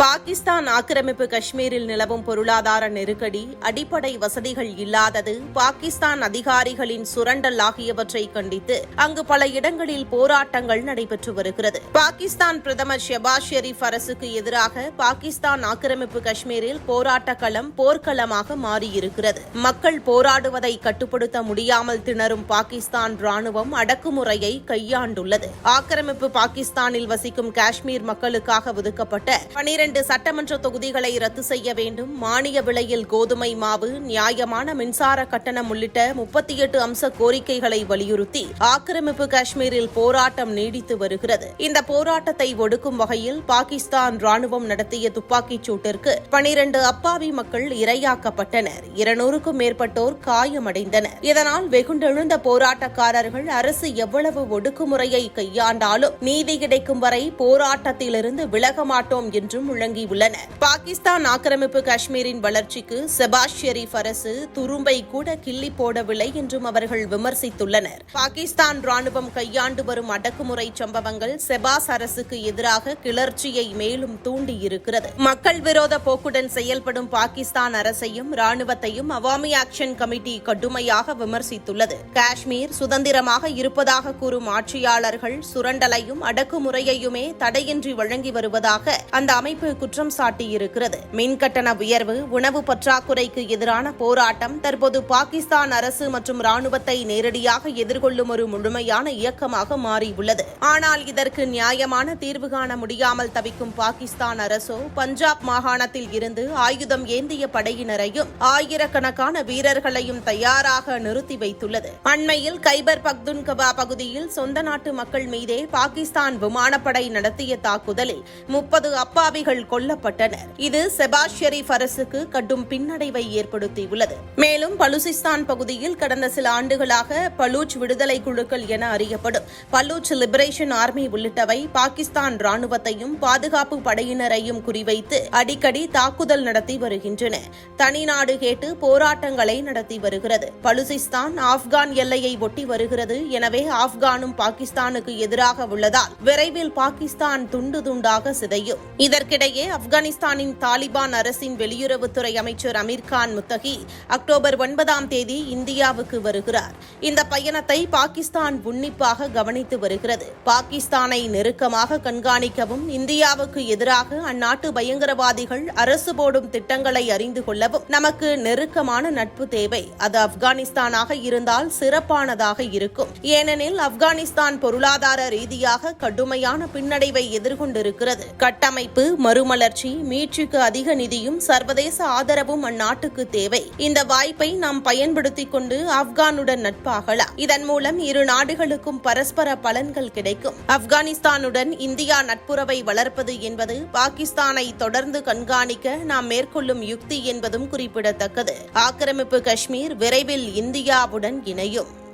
பாகிஸ்தான் ஆக்கிரமிப்பு காஷ்மீரில் நிலவும் பொருளாதார நெருக்கடி அடிப்படை வசதிகள் இல்லாதது பாகிஸ்தான் அதிகாரிகளின் சுரண்டல் ஆகியவற்றை கண்டித்து அங்கு பல இடங்களில் போராட்டங்கள் நடைபெற்று வருகிறது. பாகிஸ்தான் பிரதமர் ஷெபாஸ் ஷெரீப் அரசுக்கு எதிராக பாகிஸ்தான் ஆக்கிரமிப்பு காஷ்மீரில் போராட்ட களம் போர்க்களமாக மாறியிருக்கிறது. மக்கள் போராடுவதை கட்டுப்படுத்த முடியாமல் திணறும் பாகிஸ்தான் ராணுவம் அடக்குமுறையை கையாண்டுள்ளது. ஆக்கிரமிப்பு பாகிஸ்தானில் வசிக்கும் காஷ்மீர் மக்களுக்காக ஒதுக்கப்பட்ட பனிரெண்டு சட்டமன்ற தொகுதிகளை ரத்து செய்ய வேண்டும். மானிய விலையில் கோதுமை மாவு நியாயமான மின்சார கட்டணம் உள்ளிட்ட முப்பத்தி எட்டு அம்ச கோரிக்கைகளை வலியுறுத்தி ஆக்கிரமிப்பு காஷ்மீரில் போராட்டம் நீடித்து வருகிறது. இந்த போராட்டத்தை ஒடுக்கும் வகையில் பாகிஸ்தான் ராணுவம் நடத்திய துப்பாக்கிச் சூட்டிற்கு பனிரண்டு அப்பாவி மக்கள் இரையாக்கப்பட்டனர். இருநூறுக்கும் மேற்பட்டோர் காயமடைந்தனர். இதனால் வெகுண்டெழுந்த போராட்டக்காரர்கள் அரசு எவ்வளவு ஒடுக்குமுறையை கையாண்டாலும் நீதி கிடைக்கும் வரை போராட்டத்திலிருந்து விலக மாட்டோம் என்றும் முழங்கியுள்ளனர் பாகிஸ்தான் ஆக்கிரமிப்பு காஷ்மீரின் வளர்ச்சிக்கு செபாஸ் ஷெரீப் அரசு துரும்பை கூட கிள்ளி போடவில்லை என்றும் அவர்கள் விமர்சித்துள்ளனர். பாகிஸ்தான் ராணுவம் கையாண்டு வரும் அடக்குமுறை சம்பவங்கள் செபாஸ் அரசுக்கு எதிராக கிளர்ச்சியை மேலும் தூண்டியிருக்கிறது. மக்கள் விரோத போக்குடன் செயல்படும் பாகிஸ்தான் அரசையும் ராணுவத்தையும் அவாமி ஆக்ஷன் கமிட்டி கடுமையாக விமர்சித்துள்ளது. காஷ்மீர் சுதந்திரமாக இருப்பதாக கூறும் ஆட்சியாளர்கள் சுரண்டலையும் அடக்குமுறையையுமே தடையின்றி வழங்கி வருவதாக அந்த அமைப்பு குற்றம் சாட்டியிருக்கிறது. மின் கட்டண உயர்வு உணவு பற்றாக்குறைக்கு எதிரான போராட்டம் தற்போது பாகிஸ்தான் அரசு மற்றும் ராணுவத்தை நேரடியாக எதிர்கொள்ளும் ஒரு முழுமையான இயக்கமாக மாறியுள்ளது. ஆனால் இதற்கு நியாயமான தீர்வு காண முடியாமல் தவிக்கும் பாகிஸ்தான் அரசோ பஞ்சாப் மாகாணத்தில் இருந்து ஆயுதம் ஏந்திய படையினரையும் ஆயிரக்கணக்கான வீரர்களையும் தயாராக நிறுத்தி வைத்துள்ளது. அண்மையில் கைபர் பக்துன்கபா பகுதியில் சொந்த நாட்டு மக்கள் மீதே பாகிஸ்தான் விமானப்படை நடத்திய தாக்குதலில் முப்பது அப்பாவிகள் கொல்லப்பட்டனர். இது செபாஸ் ஷெரீப் அரசுக்கு கடும் பின்னடைவை ஏற்படுத்தியுள்ளது. மேலும் பலுசிஸ்தான் பகுதியில் கடந்த சில ஆண்டுகளாக பலூச் விடுதலை குழுக்கள் என அறியப்படும் பலூச் லிபரேஷன் ஆர்மி உள்ளிட்டவை பாகிஸ்தான் ராணுவத்தையும் பாதுகாப்பு படையினரையும் குறிவைத்து அடிக்கடி தாக்குதல் நடத்தி வருகின்றன. தனிநாடு கேட்டு போராட்டங்களை நடத்தி வருகிறது. பலுசிஸ்தான் ஆப்கான் எல்லையை ஒட்டி வருகிறது. எனவே ஆப்கானும் பாகிஸ்தானுக்கு எதிராக உள்ளதால் விரைவில் பாகிஸ்தான் துண்டு துண்டாக சிதையும். இதற்கிடையே ஆப்கானிஸ்தானின் தாலிபான் அரசின் வெளியுறவுத்துறை அமைச்சர் அமீர்கான் முத்தகி அக்டோபர் ஒன்பதாம் தேதி இந்தியாவுக்கு வருகிறார். இந்த பயணத்தை பாகிஸ்தான் உன்னிப்பாக கவனித்து வருகிறது. பாகிஸ்தானை நெருக்கமாக கண்காணிக்கவும் இந்தியாவுக்கு எதிராக அந்நாட்டு பயங்கரவாதிகள் அரசு போடும் திட்டங்களை அறிந்து கொள்ளவும் நமக்கு நெருக்கமான நட்பு தேவை. அது ஆப்கானிஸ்தானாக இருந்தால் சிறப்பானதாக இருக்கும். ஏனெனில் ஆப்கானிஸ்தான் பொருளாதார ரீதியாக கடுமையான பின்னடைவை எதிர்கொண்டிருக்கிறது. கட்டமைப்பு மறு மறுமலர்ச்சி மீட்சிக்கு அதிக நிதியும் சர்வதேச ஆதரவும் அந்நாட்டுக்கு தேவை. இந்த வாய்ப்பை நாம் பயன்படுத்திக் கொண்டு ஆப்கானுடன் நட்பாகலாம். இதன் மூலம் இரு நாடுகளுக்கும் பரஸ்பர பலன்கள் கிடைக்கும். ஆப்கானிஸ்தானுடன் இந்தியா நட்புறவை வளர்ப்பது என்பது பாகிஸ்தானை தொடர்ந்து கண்காணிக்க நாம் மேற்கொள்ளும் யுக்தி என்பதும் குறிப்பிடத்தக்கது. ஆக்கிரமிப்பு காஷ்மீர் விரைவில் இந்தியாவுடன் இணையும்.